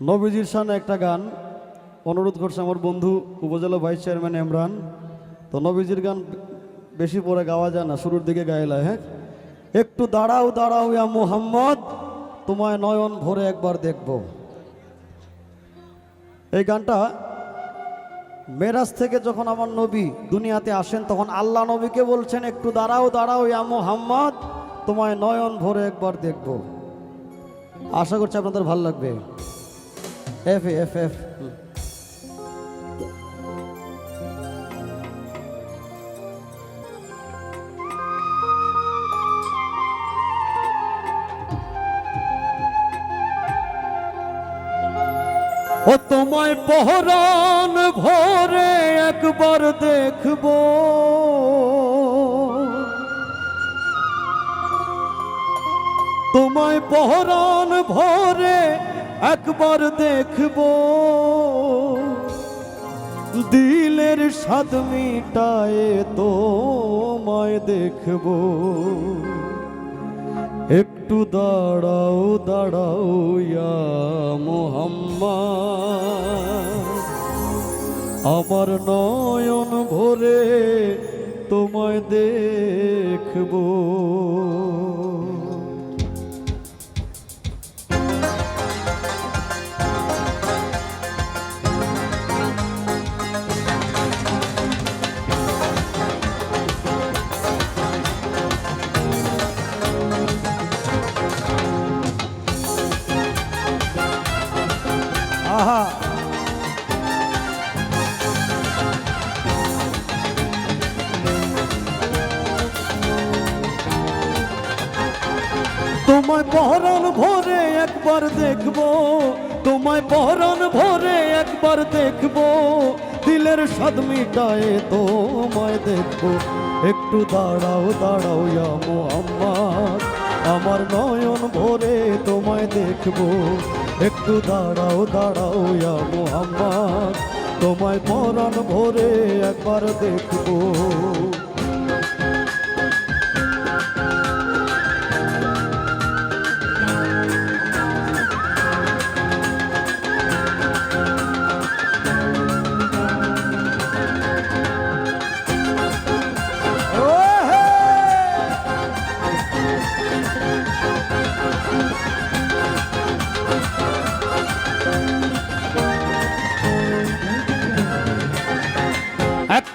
নবীজির সামনে একটা গান অনুরোধ করছে আমার বন্ধু উপজেলা ভাইস চেয়ারম্যান ইমরান। তো নবীজির গান বেশি পরে গাওয়া যায় না, শুরুর দিকে গাইলা হ্যাঁ? একটু দাঁড়াও দাঁড়াও ইয়া মুহাম্মদ, তোমায় নয়ন ভরে একবার দেখব। এই গানটা মেরাজ থেকে যখন আমার নবী দুনিয়াতে আসেন, তখন আল্লাহ নবীকে বলছেন, একটু দাঁড়াও দাঁড়াও ইয়া মুহাম্মদ, তোমায় নয়ন ভরে একবার দেখব। আশা করছি আপনাদের ভালো লাগবে। এফ এফ ও তোমায় পহরান ভরে একবার দেখব। তোমায় পহরান ভরে একবার দেখব। দিলের স্বাদ মিটায়ে তোমায় দেখব। একটু দাঁড়াও দাঁড়াও মোহাম্মদ। আমার নয়ন ভরে তোমায় দেখব। তোমায় পহরণ ভরে একবার দেখব, তোমায় পহরণ ভরে একবার দেখব। দিলের স্বাদ মিটায়ে তোমায় দেখব। একটু দাঁড়াও দাঁড়াও আমার নয়ন ভরে তোমায় দেখব। একটু দাঁড়াও দাঁড়াও ইয়া মোহাম্মদ। তোমায় পরাণ ভরে একবার দেখব।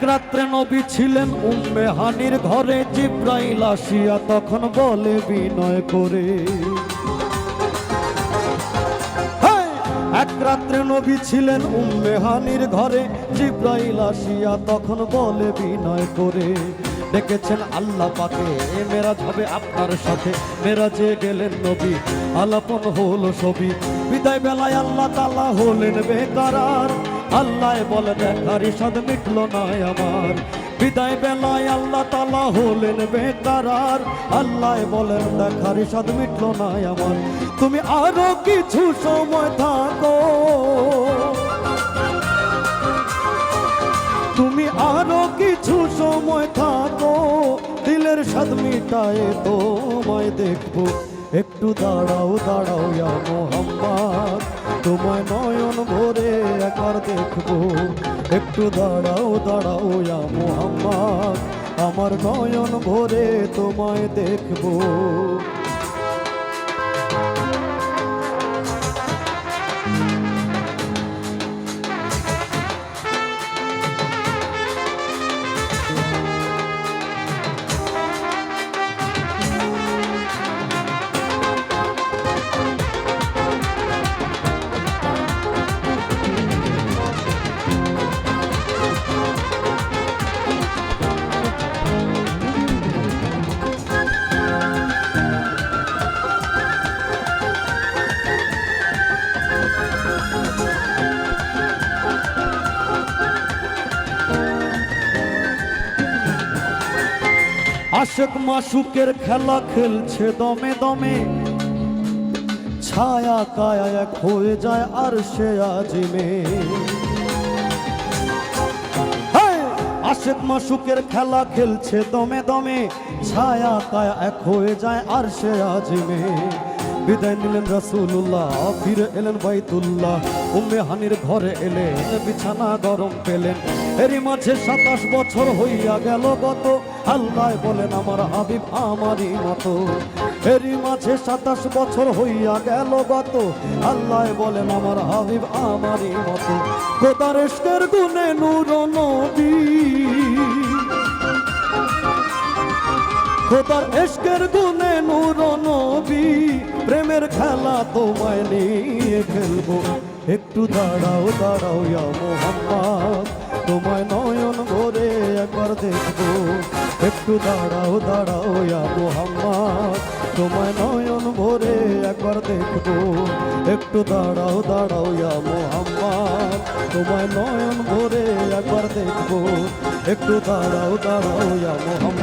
রাত্রে নবী ছিলেন উম্মে হানির ঘরে। জিব্রাইল আসিয়া তখন বলে, বিনয় করে! এক রাত্রে নবী ছিলেন উম্মে হানির ঘরে। জিব্রাইল আসিয়া তখন বলে, বিনয় করে। ডেকেছেন আল্লাহ পাকে। এ মেরাজ হবে আপনার সাথে। মেরাজে গেলেন নবী, আলাপন হলো ছবি। বিদায় বেলায় আল্লাহ তালা হলেন বেকারার। আল্লাহ বলে, দেখার ইসাদ মিটল না আমার। বিদায় বেলায় আল্লাহ তালা হলেন বেকারার। আল্লাহ বলেন দেখার ইসাদ মিটল না আমার। তুমি আরও কিছু সময় থাকো। দিলের স্বাদ মিটায় তোমায় দেখব। একটু দাঁড়াও দাঁড়াও ইয়া মোহাম্মদ। তোমায় নয়ন ভরে একবার দেখব। একটু দাঁড়াও দাঁড়াও ইয়া মোহাম্মদ। আমার নয়ন ভরে তোমায় দেখব। আশেক মাসুকের খেলা খেলছে দমে দমে। ছায়া কায়া এক হয়ে যায় আর সে আজিমে! আশেক মাসুকের খেলা খেলছে দমে দমে। ছায়া কায়া এক হয়ে যায় আর সে আজিমে বিদায় নিলেন রাসূলুল্লাহ, ফিরে এলেন বাইতুল্লাহ। উম্মে হানির ঘরে এলেন বিছানা গরম পেলেন। এরই মাঝে সাতাশ বছর হইয়া গেল গত। আল্লাহ বলেন, আমার হাবিব আমারই মতো। এরই মাঝে সাতাশ বছর হইয়া গেল গত। আল্লাহ বলেন, আমার হাবিব আমারই মতো। এসকের গুনে নূর নবী। খোদার এসকের গুনে নূর নবী, প্রেমের খেলা তোমায় নিয়ে খেলব। একটু দাঁড়াও দাঁড়াও ইয়া মোহাম্মদ, তোমায় নয়ন ভরে একবার দেখব। একটু দাঁড়াও দাঁড়াও ইয়া মোহাম্মদ, তোমায় নয়ন ভরে একবার দেখব। একটু দাঁড়াও দাঁড়াও ইয়া মোহাম্মদ, তোমায় নয়ন ভরে একবার দেখব। একটু দাঁড়াও দাঁড়াও ইয়া মোহাম্মদ।